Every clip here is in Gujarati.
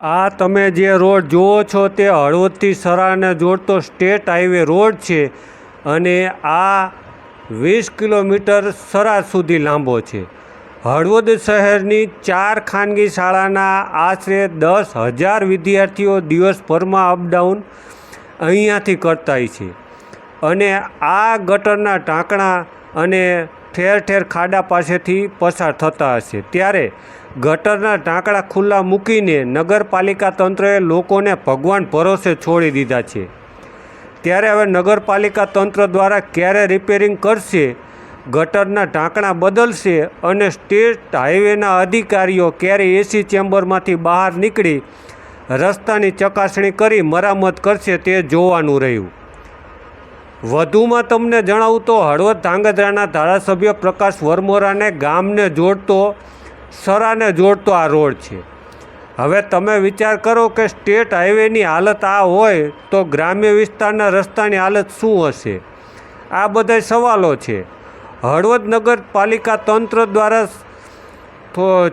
આ તમે જે રોડ જુઓ છો તે હળવદથી સરાને જોડતો સ્ટેટ હાઈવે રોડ છે અને આ વીસ કિલોમીટર સરા સુધી લાંબો છે. હળવદ શહેરની ચાર ખાનગી શાળાના આશરે દસ હજાર વિદ્યાર્થીઓ દિવસભરમાં અપડાઉન અહીંયાથી કરતા છે. અને આ ગટરના ઢાંકણા અને ઠેર ઠેર ખાડા પાસેથી પસાર થતા હશે. ત્યારે ગટરના ટાંકડા ખુલ્લા મૂકીને નગરપાલિકા તંત્રએ લોકોને ભગવાન ભરોસે છોડી દીધા છે. ત્યારે હવે નગરપાલિકા તંત્ર દ્વારા ક્યારે રિપેરિંગ કરશે, ગટરના ઢાંકણા બદલશે અને સ્ટેટ હાઈવેના અધિકારીઓ ક્યારે એસી ચેમ્બરમાંથી બહાર નીકળી રસ્તાની ચકાસણી કરી મરામત કરશે તે જોવાનું રહ્યું. વધુમાં તમને જણાવું તો હળવદ ધાંગધ્રાના ધારાસભ્ય પ્રકાશ વરમોરાને ગામને જોડતો, સરાને જોડતો આ રોડ છે. હવે તમે વિચાર કરો કે સ્ટેટ હાઈવેની હાલત આ હોય તો ગ્રામ્ય વિસ્તારના રસ્તાની હાલત શું હશે? આ બધા સવાલો છે. હળવદ નગરપાલિકા તંત્ર દ્વારા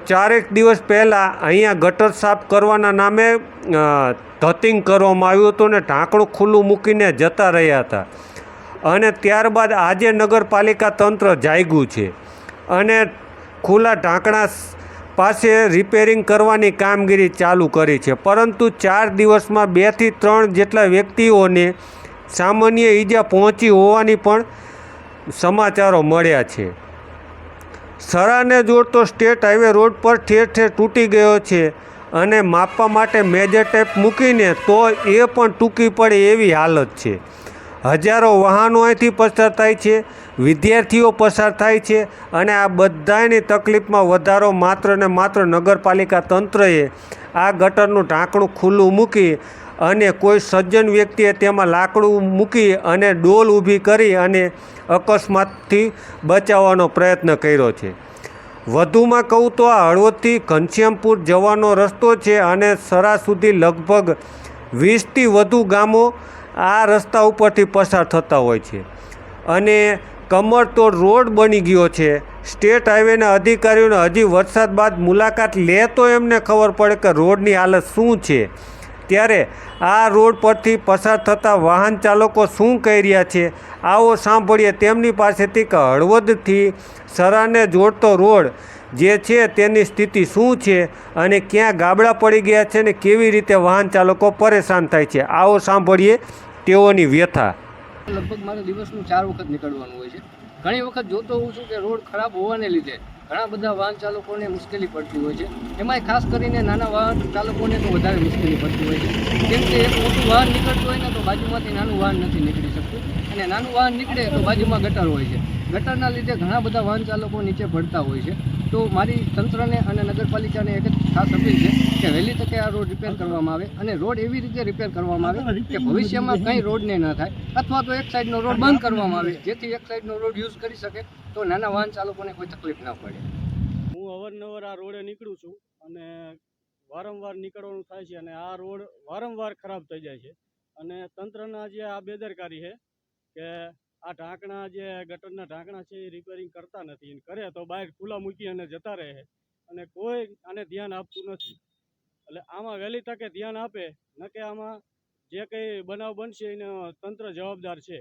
ચારેક દિવસ પહેલાં અહીંયા ગટર સાફ કરવાના નામે ધતિંગ કરવામાં આવ્યું હતું ને ઢાંકણું ખુલ્લું મૂકીને જતા રહ્યા હતા. અને ત્યારબાદ આજે નગરપાલિકા તંત્ર જાગ્યું છે અને ખુલ્લા ઢાંકણા પાસે રિપેરિંગ કરવાની કામગીરી ચાલુ કરી છે. પરંતુ ચાર દિવસમાં બેથી ત્રણ જેટલા વ્યક્તિઓને સામાન્ય ઈજા પહોંચી હોવાની પણ સમાચારો મળ્યા છે. સરાને જોડતો સ્ટેટ હાઈવે રોડ પર ઠેર ઠેર તૂટી ગયો છે અને માપવા માટે મેજર ટેપ મૂકીને તો એ પણ ટૂંકી પડે એવી હાલત છે. હજારો વાહનો અહીંથી પસાર થાય છે, વિદ્યાર્થીઓ પસાર થાય છે અને આ બધાની તકલીફમાં વધારો માત્ર ને માત્ર નગરપાલિકા તંત્રએ આ ગટરનું ઢાંકણું ખુલ્લું મૂકી અને કોઈ સજ્જન વ્યક્તિએ તેમાં લાકડું મૂકી અને ડોલ ઊભી કરી અને અકસ્માતથી બચાવવાનો પ્રયત્ન કર્યો છે. વધુમાં કહું તો આ હળવદથી ઘનશ્યામપુર જવાનો રસ્તો છે અને સરા સુધી લગભગ વીસથી વધુ ગામો આ રસ્તા ઉપરથી પસાર થતા હોય છે. અને કમરતોડ રોડ બની ગયો છે. સ્ટેટ હાઈવેના અધિકારીઓને હજી વરસાદ બાદ મુલાકાત લે તો એમને ખબર પડે કે રોડની હાલત શું છે. ત્યારે આ રોડ પરથી પસાર થતા વાહન ચાલકો શું કહી રહ્યા છે? આવો સાંભળીએ. તેમની પાસેથી કે હળવદથી સરાને જોડતો રોડ જે છે તેની સ્થિતિ શું છે અને ક્યાં ગાબડા પડી ગયા છે ને કેવી રીતે વાહન ચાલકો પરેશાન થાય છે? આવો સાંભળીએ તેઓની વ્યથા. લગભગ મારે દિવસનું ચાર વખત નીકળવાનું હોય છે. ઘણી વખત જોતો હોઉં છું કે રોડ ખરાબ હોવાને લીધે ઘણા બધા વાહન ચાલકોને મુશ્કેલી પડતી હોય છે. એમાંય ખાસ કરીને નાના વાહન ચાલકોને તો વધારે મુશ્કેલી પડતી હોય છે. કેમ કે એક મોટું વાહન નીકળતું હોય ને તો બાજુમાંથી નાનું વાહન નથી નીકળી શકતું. અને નાનું વાહન નીકળે તો બાજુમાં ગટર હોય છે. ગટરના લીધે ઘણા બધા વાહન ચાલકો નીચે ભળતા હોય છે. તો મારી તંત્રને અને નગરપાલિકાને એક જ ખાસ અપીલ છે કે વહેલી તકે આ રોડ રિપેર કરવામાં આવે અને રોડ એવી રીતે રિપેર કરવામાં આવે કે ભવિષ્યમાં કંઈ રોડને ન થાય અથવા તો એક સાઈડનો રોડ બંધ કરવામાં આવે. જેથી એક સાઈડનો રોડ યુઝ કરી શકે તો નાના વાહન ચાલકોને કોઈ તકલીફ ના પડે. હું અવારનવાર આ રોડે નીકળું છું અને વારંવાર નીકળવાનું થાય છે અને આ રોડ વારંવાર ખરાબ થઈ જાય છે. અને તંત્રના જે આ બેદરકારી છે કે આ ઢાંકણા જે ગટરના ઢાંકણા છે, એ રિપેરિંગ કરતા નથી. કરે તો બહાર ખુલ્લા મૂકી અને જતા રહે. અને કોઈ આને ધ્યાન આપતું નથી. એટલે આમાં વહેલી તકે ધ્યાન આપે, ન કે આમાં જે કંઈ બનાવ બનશે, એનો તંત્ર જવાબદાર છે.